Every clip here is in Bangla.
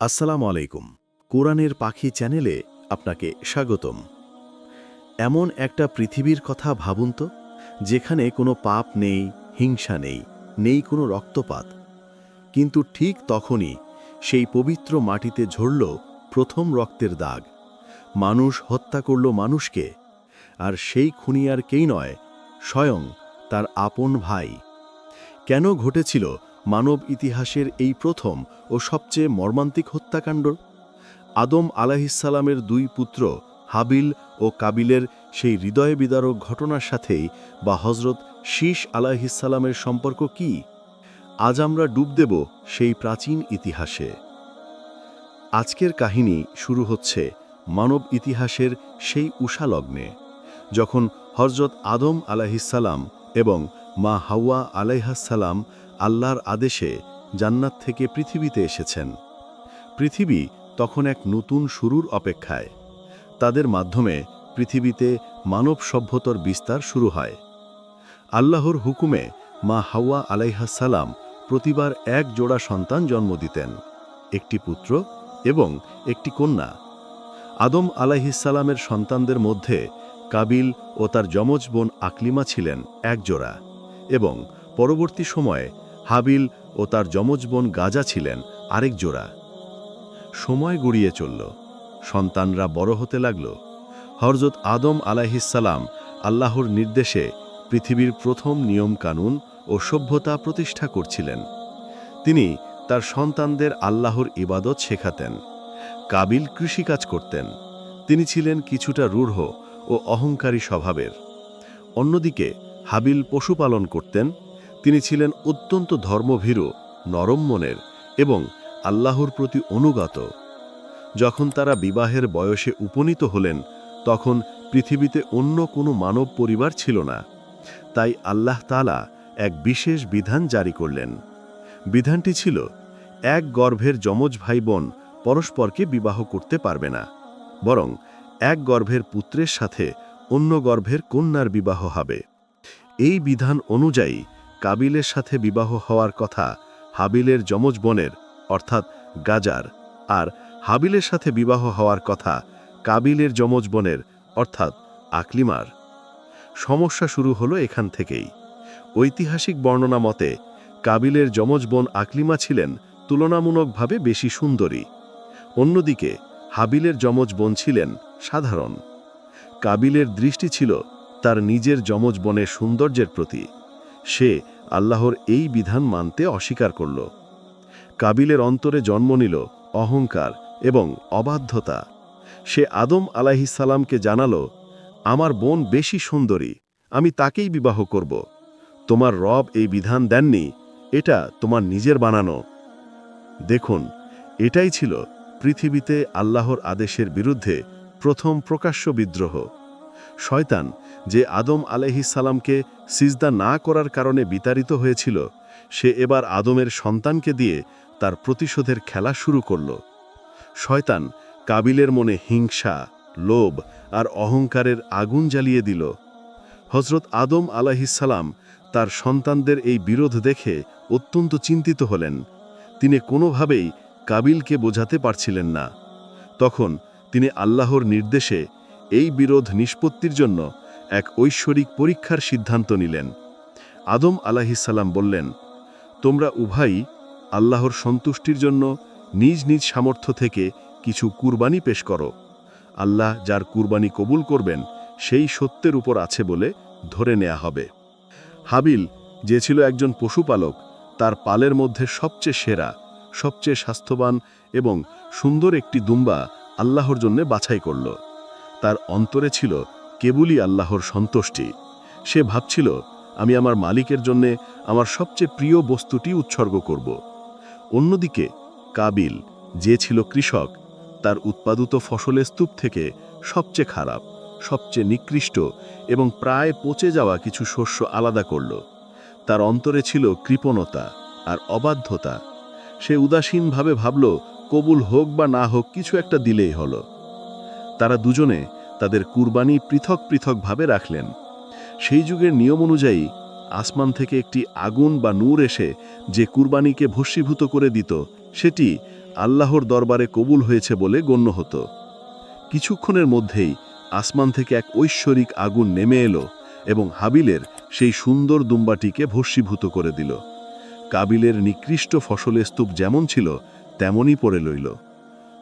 আসসালামু আলাইকুম। কোরআনের পাখি চ্যানেলে আপনাকে স্বাগতম। এমন একটা পৃথিবীর কথা ভাবুন তো, যেখানে কোনো পাপ নেই, হিংসা নেই নেই কোনো রক্তপাত। কিন্তু ঠিক তখনই সেই পবিত্র মাটিতে ঝরল প্রথম রক্তের দাগ। মানুষ হত্যা করল মানুষকে, আর সেই খুনিয়ার কেই নয়, স্বয়ং তার আপন ভাই। কেন ঘটেছিল মানব ইতিহাসের এই প্রথম ও সবচেয়ে মর্মান্তিক হত্যাকাণ্ড? আদম আলাহিসাল্লামের দুই পুত্র, হাবিল ও কাবিলের সেই হৃদয় বিদারক ঘটনার সাথেই বা হজরত শীষ আলাহিসাল্লামের সম্পর্ক কি? আজ আমরা ডুব দেব সেই প্রাচীন ইতিহাসে। আজকের কাহিনী শুরু হচ্ছে মানব ইতিহাসের সেই উষালগ্নে যখন হজরত আদম আলাহিসাল্লাম এবং মা হাওয়া আলাইহাসাল্লাম আল্লাহর আদেশে জান্নাত থেকে পৃথিবীতে এসেছেন। পৃথিবী তখন এক নতুন শুরুর অপেক্ষায়। তাদের মাধ্যমে পৃথিবীতে মানব সভ্যতার বিস্তার শুরু হয়। আল্লাহর হুকুমে মা হাওয়া আলাইহাসাল্লাম প্রতিবার এক জোড়া সন্তান জন্ম দিতেন, একটি পুত্র এবং একটি কন্যা। আদম আলাইহিসাল্লামের সন্তানদের মধ্যে কাবিল ও তার যমজ বোন আকলিমা ছিলেন এক জোড়া এবং পরবর্তী সময়ে হাবিল ও তার যমজ বোন গাজা ছিলেন আরেক জোড়া। সময় গড়িয়ে চলল। সন্তানরা বড় হতে লাগল। হরজত আদম আলাহিসাল্লাম আল্লাহর নির্দেশে পৃথিবীর প্রথম নিয়ম কানুন ও সভ্যতা প্রতিষ্ঠা করছিলেন। তিনি তার সন্তানদের আল্লাহর ইবাদত শেখাতেন। কাবিল কৃষিকাজ করতেন। তিনি ছিলেন কিছুটা রূঢ় ও অহংকারী স্বভাবের। অন্যদিকে হাবিল পশুপালন করতেন তিনি ছিলেন অত্যন্ত ধর্মভীরু, নরম মনের এবং আল্লাহর প্রতি অনুগত। যখন তারা বিবাহের বয়সে উপনীত হলেন, তখন পৃথিবীতে অন্য কোনো মানব পরিবার ছিল না। তাই আল্লাহ তালা এক বিশেষ বিধান জারি করলেন। বিধানটি ছিল, এক গর্ভের যমজ ভাই বোন পরস্পরকে বিবাহ করতে পারবে না, বরং এক গর্ভের পুত্রের সাথে অন্য গর্ভের কন্যার বিবাহ হবে। এই বিধান অনুযায়ী কাবিলের সাথে বিবাহ হওয়ার কথা হাবিলের যমজ বোনের, অর্থাৎ গাজার, আর হাবিলের সাথে বিবাহ হওয়ার কথা কাবিলের যমজ বোনের, অর্থাৎ আকলিমার। সমস্যা শুরু হলো এখান থেকেই। ঐতিহাসিক বর্ণনা মতে, কাবিলের যমজ বোন আকলিমা ছিলেন তুলনামূলকভাবে বেশি সুন্দরী। অন্যদিকে, হাবিলের যমজ বোন ছিলেন সাধারণ। কাবিলের দৃষ্টি ছিল তার নিজের যমজ বনের সৌন্দর্যের প্রতি। সে আল্লাহর এই বিধান মানতে অস্বীকার করল। কাবিলের অন্তরে জন্ম নিল অহংকার এবং অবাধ্যতা। সে আদম আলাহিসাল্লামকে জানালো, আমার বোন বেশি সুন্দরী, আমি তাকেই বিবাহ করব। তোমার রব এই বিধান দেননি, এটা তোমার নিজের বানানো। দেখুন, এটাই ছিল পৃথিবীতে আল্লাহর আদেশের বিরুদ্ধে প্রথম প্রকাশ্য বিদ্রোহ। শয়তান যে আদম আলহিসাল্লামকে সিজদা না করার কারণে বিতাড়িত হয়েছিল, সে এবার আদমের সন্তানকে দিয়ে তার প্রতিশোধের খেলা শুরু করল। শয়তান কাবিলের মনে হিংসা, লোভ আর অহংকারের আগুন জ্বালিয়ে দিল। হজরত আদম আলাহিসাল্লাম তার সন্তানদের এই বিরোধ দেখে অত্যন্ত চিন্তিত হলেন। তিনি কোনোভাবেই কাবিলকে বোঝাতে পারছিলেন না। তখন তিনি আল্লাহর নির্দেশে এই বিরোধ নিষ্পত্তির জন্য এক ঐশ্বরিক পরীক্ষার সিদ্ধান্ত নিলেন। আদম আলাহিসাল্লাম বললেন, তোমরা উভয়ই আল্লাহর সন্তুষ্টির জন্য নিজ নিজ সামর্থ্য থেকে কিছু কুরবানি পেশ করো। আল্লাহ যার কুরবানি কবুল করবেন, সেই সত্যের উপর আছে বলে ধরে নেয়া হবে। হাবিল, যে ছিল একজন পশুপালক, তার পালের মধ্যে সবচেয়ে সেরা, সবচেয়ে স্বাস্থ্যবান এবং সুন্দর একটি দুম্বা আল্লাহর জন্য বাছাই করল। তার অন্তরে ছিল কেবলই আল্লাহর সন্তুষ্টি। সে ভাবছিল, আমি আমার মালিকের জন্যে আমার সবচেয়ে প্রিয় বস্তুটি উৎসর্গ করব। অন্যদিকে, কাবিল, যে ছিল কৃষক, তার উৎপাদিত ফসলের স্তূপ থেকে সবচেয়ে খারাপ, সবচেয়ে নিকৃষ্ট এবং প্রায় পচে যাওয়া কিছু শস্য আলাদা করল। তার অন্তরে ছিল কৃপণতা আর অবাধ্যতা। সে উদাসীনভাবে ভাবল, কবুল হোক বা না হোক, কিছু একটা দিলেই হলো। তারা দুজনে তাদের কুরবানি পৃথক পৃথকভাবে রাখলেন। সেই যুগের নিয়ম অনুযায়ী আসমান থেকে একটি আগুন বা নূর এসে যে কুরবানিকে ভস্মীভূত করে দিত, সেটি আল্লাহর দরবারে কবুল হয়েছে বলে গণ্য হতো। কিছুক্ষণের মধ্যেই আসমান থেকে এক ঐশ্বরিক আগুন নেমে এলো এবং হাবিলের সেই সুন্দর দুম্বাটিকে ভস্মীভূত করে দিল। কাবিলের নিকৃষ্ট ফসলের স্তূপ যেমন ছিল, তেমনই পড়ে লইল।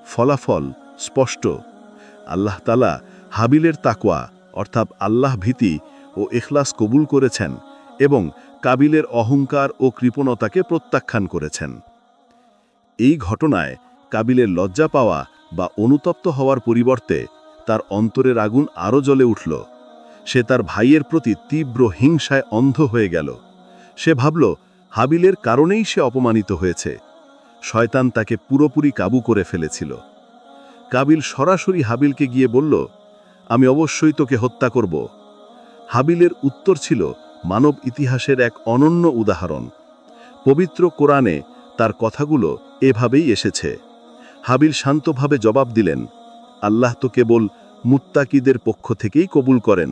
ফলাফল স্পষ্ট। আল্লাহ তালা হাবিলের তাকওয়া, অর্থাৎ আল্লাহ ভীতি ও এখলাস কবুল করেছেন এবং কাবিলের অহংকার ও কৃপণতাকে প্রত্যাখ্যান করেছেন। এই ঘটনায় কাবিলের লজ্জা পাওয়া বা অনুতপ্ত হওয়ার পরিবর্তে তার অন্তরের আগুন আরও জ্বলে উঠল। সে তার ভাইয়ের প্রতি তীব্র হিংসায় অন্ধ হয়ে গেল। সে ভাবল, হাবিলের কারণেই সে অপমানিত হয়েছে। শয়তান তাকে পুরোপুরি কাবু করে ফেলেছিল। কাবিল সরাসরি হাবিলকে গিয়ে বলল আমি অবশ্যই তোকে হত্যা করব। হাবিলের উত্তর ছিল, মানব ইতিহাসের এক অনন্য উদাহরণ। পবিত্র কোরআনে তার কথাগুলো এভাবেই এসেছে। হাবিল শান্তভাবে জবাব দিলেন, আল্লাহ তো কেবল মুত্তাকিদের পক্ষ থেকেই কবুল করেন।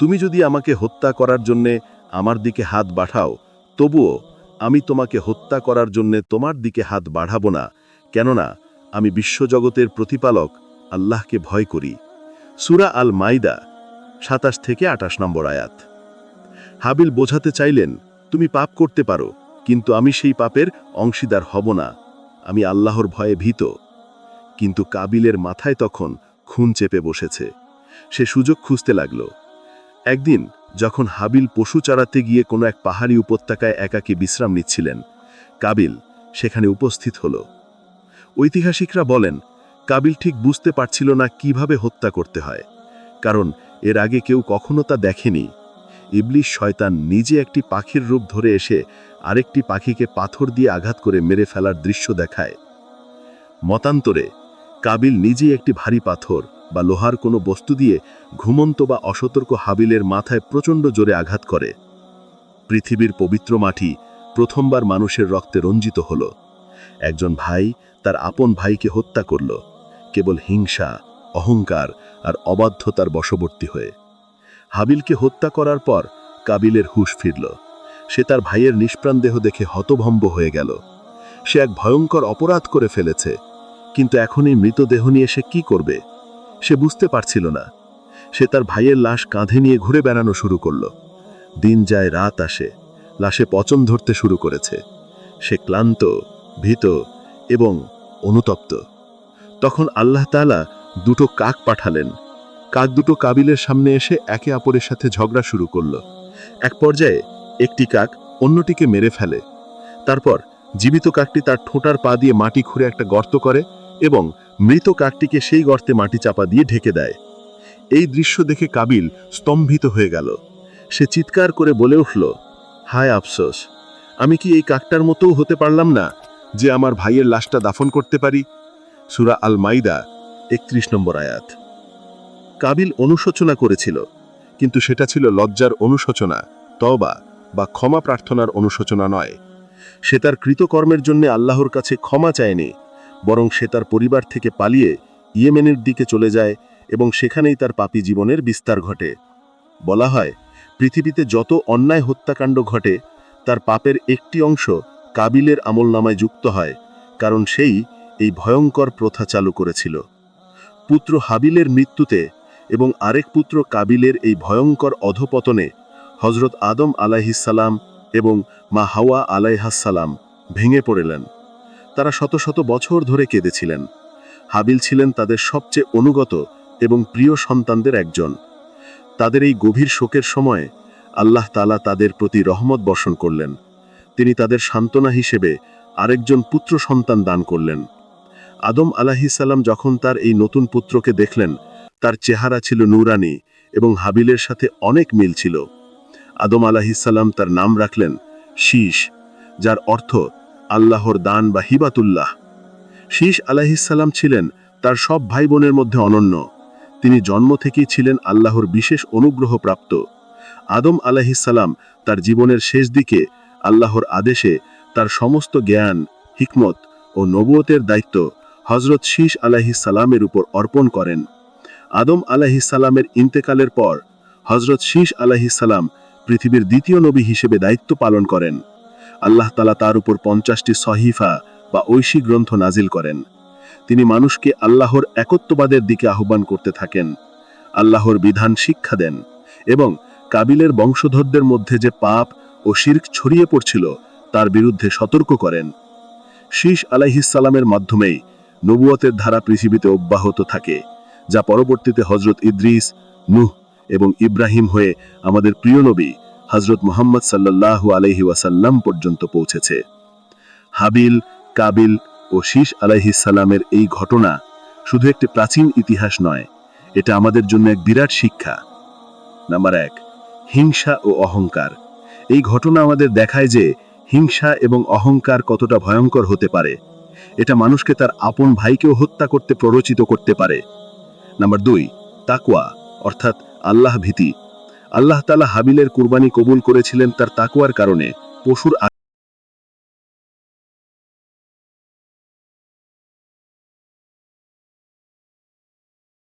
তুমি যদি আমাকে হত্যা করার জন্যে আমার দিকে হাত বাড়াও, তবুও আমি তোমাকে হত্যা করার জন্যে তোমার দিকে হাত বাড়াব না। কেননা, আমি বিশ্বজগতের প্রতিপালক, আল্লাহকে ভয় করি। সুরা আল মাইদা সাতাশ থেকে আটাশ নম্বর আয়াত। হাবিল বোঝাতে চাইলেন, তুমি পাপ করতে পারো, কিন্তু আমি সেই পাপের অংশীদার হব না। আমি আল্লাহর ভয়ে ভীত। কিন্তু কাবিলের মাথায় তখন খুন চেপে বসেছে। সে সুযোগ খুঁজতে লাগল। একদিন, যখন হাবিল পশু চারাতে গিয়ে কোনো এক পাহাড়ি উপত্যকায় একাকী বিশ্রাম নিচ্ছিলেন, কাবিল সেখানে উপস্থিত হল। ঐতিহাসিকরা বলেন কাবিল ঠিক বুঝতে পারছিল না কীভাবে হত্যা করতে হয়, কারণ এর আগে কেউ কখনো তা দেখেনি। ইবলিশ শয়তান নিজে একটি পাখির রূপ ধরে এসে আরেকটি পাখিকে পাথর দিয়ে আঘাত করে মেরে ফেলার দৃশ্য দেখায়। মতান্তরে, কাবিল নিজেই একটি ভারী পাথর বা লোহার কোনো বস্তু দিয়ে ঘুমন্ত বা অসতর্ক হাবিলের মাথায় প্রচণ্ড জোরে আঘাত করে। পৃথিবীর পবিত্র মাটি প্রথমবার মানুষের রক্তে রঞ্জিত হল। একজন ভাই তার আপন ভাইকে হত্যা করল। কেবল হিংসা, অহংকার আর অবাধ্যতার বশবর্তী হয়ে। হাবিলকে হত্যা করার পর কাবিলের হুশ ফিরল। সে তার ভাইয়ের নিষ্প্রাণ দেহ দেখে হতভম্ব হয়ে গেল। সে এক ভয়ঙ্কর অপরাধ করে ফেলেছে, কিন্তু এখন এই মৃতদেহ নিয়ে সে কি করবে, সে বুঝতে পারছিল না। সে তার ভাইয়ের লাশ কাঁধে নিয়ে ঘুরে বেড়ানো শুরু করল। দিন যায়, রাত আসে, লাশে পচন ধরতে শুরু করেছে। সে ক্লান্ত, ভীত এবং অনুতপ্ত। তখন আল্লাহ তালা দুটো কাক পাঠালেন। কাক দুটো কাবিলের সামনে এসে একে অপরের সাথে ঝগড়া শুরু করল। এক পর্যায়ে একটি কাক অন্যটিকে মেরে ফেলে। তারপর জীবিত কাকটি তার ঠোঁটার পা দিয়ে মাটি খুঁড়ে একটা গর্ত করে এবং মৃত কাকটিকে সেই গর্তে মাটি চাপা দিয়ে ঢেকে দেয়। এই দৃশ্য দেখে কাবিল স্তম্ভিত হয়ে গেল। সে চিৎকার করে বলে উঠল, হায় আফসোস, আমি কি এই কাকটার মতোও হতে পারলাম না যে আমার ভাইয়ের লাশটা দাফন করতে পারি? সুরা আল মাইদা একত্রিশ নম্বর আয়াত। কাবিল অনুশোচনা করেছিল, কিন্তু সেটা ছিল লজ্জার অনুশোচনা তবা বা ক্ষমা প্রার্থনার অনুশোচনা নয়। সে তার কৃতকর্মের জন্য আল্লাহর কাছে ক্ষমা চায়নি, বরং সে তার পরিবার থেকে পালিয়ে ইয়েমেনের দিকে চলে যায় এবং সেখানেই তার পাপী জীবনের বিস্তার ঘটে। বলা হয়, পৃথিবীতে যত অন্যায় হত্যাকাণ্ড ঘটে, তার পাপের একটি অংশ কাবিলের আমলনামায় যুক্ত হয়, কারণ সেই এই ভয়ঙ্কর প্রথা চালু করেছিল। পুত্র হাবিলের মৃত্যুতে এবং আরেক পুত্র কাবিলের এই ভয়ঙ্কর অধপতনে হজরত আদম আলাইহিসাল্লাম এবং মা হাওয়া আলাইহাসাল্লাম ভেঙে পড়লেন। তারা শত শত বছর ধরে কেঁদেছিলেন। হাবিল ছিলেন তাদের সবচেয়ে অনুগত এবং প্রিয় সন্তানদের একজন। তাদের এই গভীর শোকের সময়ে আল্লাহ তালা তাদের প্রতি রহমত বর্ষণ করলেন। তিনি তাদের সান্ত্বনা হিসেবে আরেকজন পুত্র সন্তান দান করলেন। আদম আলাহিসাল্লাম যখন তার এই নতুন পুত্রকে দেখলেন, তার চেহারা ছিল নুরানি এবং হাবিলের সাথে অনেক মিল ছিল। আদম আলাহিসাল্লাম তার নাম রাখলেন শীষ যার অর্থ আল্লাহর দান বা হিবাতুল্লাহ। শীষ আলাহিসাল্লাম ছিলেন তার সব ভাই বোনের মধ্যে অনন্য। তিনি জন্ম থেকেই ছিলেন আল্লাহর বিশেষ অনুগ্রহ প্রাপ্ত আদম আলাহিসাল্লাম তার জীবনের শেষ দিকে আল্লাহর আদেশে তার সমস্ত জ্ঞান, হিকমত ও নবুয়তের দায়িত্ব হজরত শীষ আলাহিসাল্লামের উপর অর্পণ করেন। আদম আলাহিসাল্লামের ইন্তেকালের পর হজরত শীষ আলাহিসাল্লাম পৃথিবীর দ্বিতীয় নবী হিসেবে দায়িত্ব পালন করেন। আল্লাহ তালা তার উপর পঞ্চাশটি সহিফা বা ঐশী গ্রন্থ নাজিল করেন। তিনি মানুষকে আল্লাহর একত্ববাদের দিকে আহ্বান করতে থাকেন। আল্লাহর বিধান শিক্ষা দেন এবং কাবিলের বংশধরদের মধ্যে যে পাপ ও শির্ক ছড়িয়ে পড়ছিল, তার বিরুদ্ধে সতর্ক করেন। শীষ আলাইহিসালামের মাধ্যমেই নবুয়তের ধারা পৃথিবীতে অব্যাহত থাকে, যা পরবর্তীতে হজরত ইদ্রিস, নুহ এবং ইব্রাহিম হয়ে আমাদের প্রিয় নবী হজরত মোহাম্মদ সাল্লাল্লাহু আলহি ওয়াসাল্লাম পর্যন্ত পৌঁছেছে। হাবিল, কাবিল ও শীষ আলাইহিসাল্লামের এই ঘটনা শুধু একটি প্রাচীন ইতিহাস নয়, এটা আমাদের জন্য এক বিরাট শিক্ষা। নাম্বার এক, হিংসা ও অহংকার। এই ঘটনা আমাদের দেখায় যে হিংসা এবং অহংকার কতটা ভয়ঙ্কর হতে পারে। এটা মানুষকে তার আপন ভাইকেও হত্যা করতে প্ররোচিত করতে পারে। নাম্বার দুই তাকুয়া অর্থাৎ আল্লাহ ভীতি। আল্লাহ তালা হাবিলের কুরবানি কবুল করেছিলেন তার তাকুয়ার কারণে, পশুর